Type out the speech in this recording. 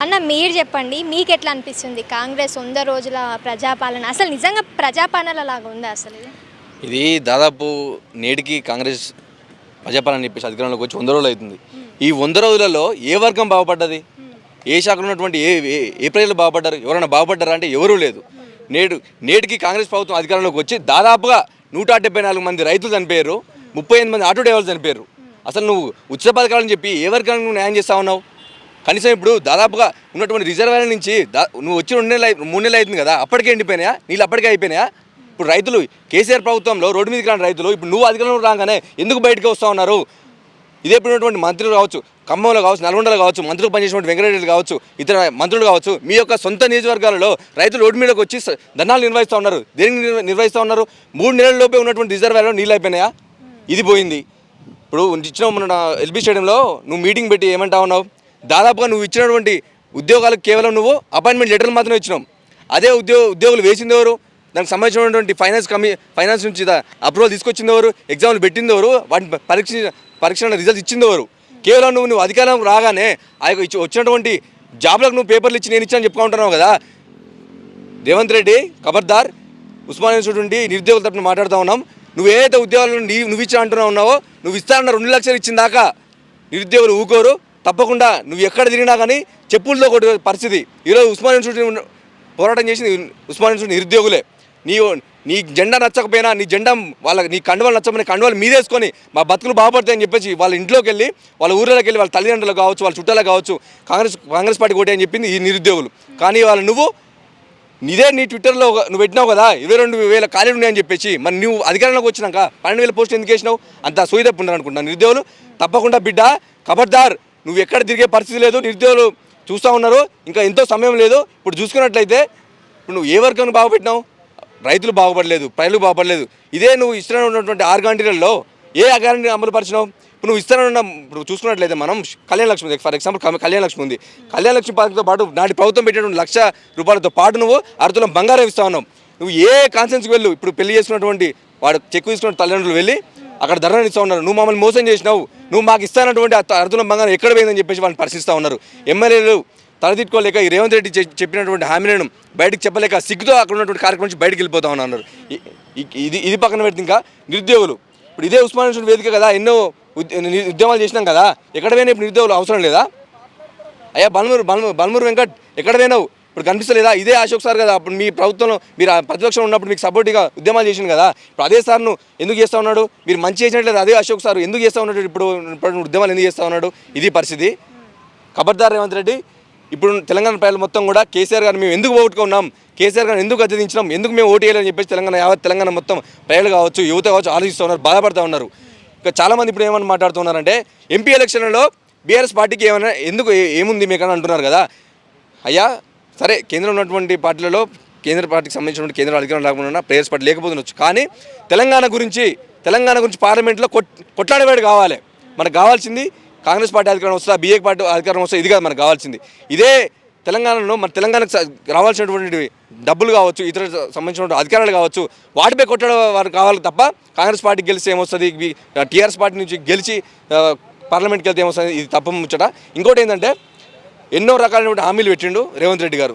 అన్న మీరు చెప్పండి మీకు ఎట్లా అనిపిస్తుంది? కాంగ్రెస్ వంద రోజుల ప్రజాపాలన అసలు నిజంగా ప్రజాపాలన లాగా ఉందా అసలు ఇది? ఇది దాదాపు నేటికి కాంగ్రెస్ ప్రజాపాలన చెప్పేసి అధికారంలోకి వచ్చి వంద రోజులు అవుతుంది. ఈ వంద రోజులలో ఏ వర్గం బాగుపడ్డది? ఏ శాఖలో ఉన్నటువంటి ఏ ఏ- ఏ ప్రజలు బాగుపడ్డారు? ఎవరైనా బాగుపడ్డారా అంటే ఎవరూ లేదు. నేడు నేటికి కాంగ్రెస్ ప్రభుత్వం అధికారంలోకి వచ్చి దాదాపుగా నూట డెబ్బై నాలుగు మంది రైతులు చనిపోయారు. ముప్పై ఎనిమిది మంది ఆటో డ్రైవర్లు చనిపోయారు. అసలు నువ్వు ఉచిత పథకాలని చెప్పి ఏ వర్గానికి నువ్వు న్యాయం చేస్తా ఉన్నావు? కనీసం ఇప్పుడు దాదాపుగా ఉన్నటువంటి రిజర్వాయర్ నుంచి నువ్వు వచ్చి రెండు నెలలు మూడు నెలలు అవుతుంది కదా అప్పటికే ఎండిపోయినాయా? నీళ్ళు అప్పటికే అయిపోయినాయా? ఇప్పుడు రైతులు కేసీఆర్ ప్రభుత్వంలో రోడ్డు మీదకి రాని రైతులు ఇప్పుడు నువ్వు అధికారంలో రాగానే ఎందుకు బయటకు వస్తూ ఉన్నారు? ఇదే ఇప్పుడు ఉన్నటువంటి మంత్రులు కావచ్చు ఖమ్మంలో కావచ్చు నల్గొండలో కావచ్చు మంత్రులు పనిచేసినటువంటి వెంకటరెడ్డి కావచ్చు ఇతర మంత్రులు కావచ్చు మీ యొక్క సొంత నియోజకవర్గాలలో రైతులు రోడ్డు మీదకి వచ్చి ధర్నాలు నిర్వహిస్తూ ఉన్నారు. దేనికి నిర్వ- నిర్వహిస్తూ ఉన్నారు? మూడు నెలల లోపే ఉన్నటువంటి రిజర్వాయర్లో నీళ్ళు అయిపోయినాయా? ఇది పోయింది. ఇప్పుడు ఇచ్చిన మన ఎల్బీ స్టేడియంలో నువ్వు మీటింగ్ పెట్టి ఏమంటా ఉన్నావు? దాదాపుగా నువ్వు ఇచ్చినటువంటి ఉద్యోగాలకు కేవలం నువ్వు అపాయింట్మెంట్ లెటర్లు మాత్రమే ఇచ్చినావు. అదే ఉద్యోగ ఉద్యోగులు వేసింది ఎవరు? దానికి సంబంధించినటువంటి ఫైనాన్స్ కమి ఫైనాన్స్ నుంచి అప్రూవల్ తీసుకొచ్చింది ఎవరు? ఎగ్జామ్లు పెట్టింది ఎవరు? వాటిని పరీక్ష పరీక్ష రిజల్ట్స్ ఇచ్చింది ఎవరు? కేవలం నువ్వు నువ్వు అధికారం రాగానే ఆ యొక్క వచ్చినటువంటి జాబ్లకు నువ్వు పేపర్లు ఇచ్చి నేను ఇచ్చాను చెప్పుకుంటున్నావు కదా? రేవంత్ రెడ్డి ఖబర్దార్ ఉస్మాన్ యూనివర్సిటీ నిరుద్యోగుల తరపున మాట్లాడుతూ ఉన్నాం. నువ్వు ఏదైతే ఉద్యోగాలను నువ్వు ఇచ్చా అంటున్నావు ఉన్నావో నువ్వు ఇస్తానన్న రెండు లక్షలు ఇచ్చిందాకా నిరుద్యోగులు ఊకోరు. తప్పకుండా నువ్వు ఎక్కడ తిరిగినా కానీ చెప్పుల్లో కొట్టే పరిస్థితి. ఈరోజు ఉస్మాన్ ఇన్స్టిట్యూట్ పోరాటం చేసింది ఉస్మాన్ ఇన్స్టిట్యూట్ నిరుద్యోగులే. నీ నీ జెండా నచ్చకపోయినా నీ జెండా వాళ్ళకి నీ కండువలు నచ్చమని కండువాలు మీదేసుకొని మా బతుకులు బాగుపడతాయని చెప్పేసి వాళ్ళ ఇంట్లోకి వెళ్ళి వాళ్ళ ఊర్లోకి వెళ్ళి వాళ్ళ తల్లిదండ్రులు కావచ్చు వాళ్ళ చుట్టాలకు కావచ్చు కాంగ్రెస్ కాంగ్రెస్ పార్టీ కోటే అని చెప్పింది ఈ నిరుద్యోగులు. కానీ వాళ్ళు నువ్వు నీదే నీ ట్విట్టర్లో నువ్వు పెట్టినావు కదా ఇరవై రెండు వేల ఖాళీలు ఉన్నాయని చెప్పేసి మరి నువ్వు అధికారంలోకి వచ్చినాక పన్నెండు వేల పోస్టులు ఎందుకు వేసినావు? అంత సూయిదప్పు ఉన్నారు అనుకుంటా నిరుద్యోగులు. తప్పకుండా బిడ్డ ఖబర్దార్ నువ్వు ఎక్కడ తిరిగే పరిస్థితి లేదు నిరుద్యోగులు చూస్తూ ఉన్నారు ఇంకా ఎంతో సమయం లేదు. ఇప్పుడు చూసుకున్నట్లయితే ఇప్పుడు నువ్వు ఏ వర్గాన్ని బాగుపెట్టినావు? రైతులు బాగుపడలేదు ప్రజలు బాగుపడలేదు. ఇదే నువ్వు ఇష్టం ఉన్నటువంటి ఆరు గంటలలో ఏ గ్యారంటీ అమలు పరిచినావు? ఇప్పుడు నువ్వు ఇస్తానన్న ఇప్పుడు చూసుకున్నట్లయితే మనం కళ్యాణ లక్ష్మి ఉంది. ఫర్ ఎగ్జాంపుల్ కళ్యాణ లక్ష్మి ఉంది. కళ్యాణ లక్ష్మి పథకంతో పాటు నాటి ప్రభుత్వం పెట్టినటువంటి లక్ష రూపాయలతో పాటు నువ్వు అర్థులం బంగారం ఇస్తా ఉన్నావు. నువ్వు ఏ కాన్సెన్స్కి వెళ్ళు. ఇప్పుడు పెళ్ళి చేసుకున్నటువంటి వాడు చెక్కు తీసుకున్న తల్లిదండ్రులు వెళ్ళి అక్కడ ధర్నా ఇస్తూ ఉన్నారు. నువ్వు మమ్మల్ని మోసం చేసినావు. నువ్వు మాకు ఇస్తానటువంటి ఆ బంగారం ఎక్కడ పోయిందని చెప్పేసి వాళ్ళని పరిశీలిస్తూ ఉన్నారు. ఎమ్మెల్యేలు తలదిట్టుకోలేక ఈ రేవంత్ రెడ్డి చెప్పినటువంటి హామీలను బయటకు చెప్పలేక సిగ్గుతో అక్కడ ఉన్నటువంటి కార్యక్రమం నుంచి బయటకు వెళ్ళిపోతా ఉన్నారు. ఇది ఇది పక్కన పెడితే ఇంకా నిరుద్యోగులు. ఇప్పుడు ఇదే ఉస్మాన్ వేదిక కదా ఎన్నో ఉద్యమాలు చేసినాం కదా ఎక్కడ పోయినా ఇప్పుడు నిరుద్యోగులు అవసరం లేదా? అయ్యా బల్మూరు బల్మూరు బల్మూరు వెంకట్ ఎక్కడ పోయినావు? ఇప్పుడు కనిపిస్తలేదా? ఇదే అశోక్ సార్ కదా. అప్పుడు మీ ప్రభుత్వంలో మీరు ప్రతిపక్షం ఉన్నప్పుడు మీకు సపోర్ట్గా ఉద్యమాలు చేసింది కదా. ఇప్పుడు అదే సార్ను ఎందుకు చేస్తూ ఉన్నాడు? మీరు మంచి చేసినట్లేదు అదే అశోక్ సార్ ఎందుకు చేస్తూ ఉన్నాడు? ఇప్పుడు ఇప్పుడు ఉద్యమాలు ఎందుకు చేస్తూ ఉన్నాడు? ఇది పరిస్థితి. ఖబర్దార్ రేవంత్ రెడ్డి ఇప్పుడు తెలంగాణ ప్రజలు మొత్తం కూడా కేసీఆర్ గారు మేము ఎందుకు ఓటుకున్నాం కేసీఆర్ గారు ఎందుకు అధ్యయించినాం ఎందుకు మేము ఓటు వేయాలని చెప్పేసి తెలంగాణ యావత్ తెలంగాణ మొత్తం ప్రజలు కావచ్చు యువత కావచ్చు ఆలోచిస్తూ ఉన్నారు బాధపడుతూ ఉన్నారు. ఇంకా చాలామంది ఇప్పుడు ఏమని మాట్లాడుతున్నారంటే ఎంపీ ఎలక్షన్లలో బీఆర్ఎస్ పార్టీకి ఏమైనా ఎందుకు ఏముంది మీకు అని అంటున్నారు కదా. అయ్యా సరే కేంద్రంలో ఉన్నటువంటి పార్టీలలో కేంద్ర పార్టీకి సంబంధించినటువంటి కేంద్ర అధికారం లేకుండా ప్రేయర్స్ పార్టీ లేకపోతుండొచ్చు కానీ తెలంగాణ గురించి తెలంగాణ గురించి పార్లమెంట్లో కొట్ కొట్లాడేవాడు కావాలి. మనకు కావాల్సింది కాంగ్రెస్ పార్టీ అధికారం వస్తుందా బీఏ పార్టీ అధికారం వస్తుందా ఇది కాదు మనకు కావాల్సింది. ఇదే తెలంగాణలో మన తెలంగాణకు రావాల్సినటువంటి డబ్బులు కావచ్చు ఇతర సంబంధించిన అధికారాలు కావచ్చు వాటిపై కొట్టడం వారు కావాలి తప్ప కాంగ్రెస్ పార్టీ గెలిస్తే ఏమొస్తుంది? టీఆర్ఎస్ పార్టీ నుంచి గెలిచి పార్లమెంట్కి వెళ్తే ఏమొస్తుంది? ఇది తప్ప ముచ్చట. ఇంకోటి ఏంటంటే ఎన్నో రకాలైనటువంటి హామీలు పెట్టిండు రేవంత్ రెడ్డి గారు.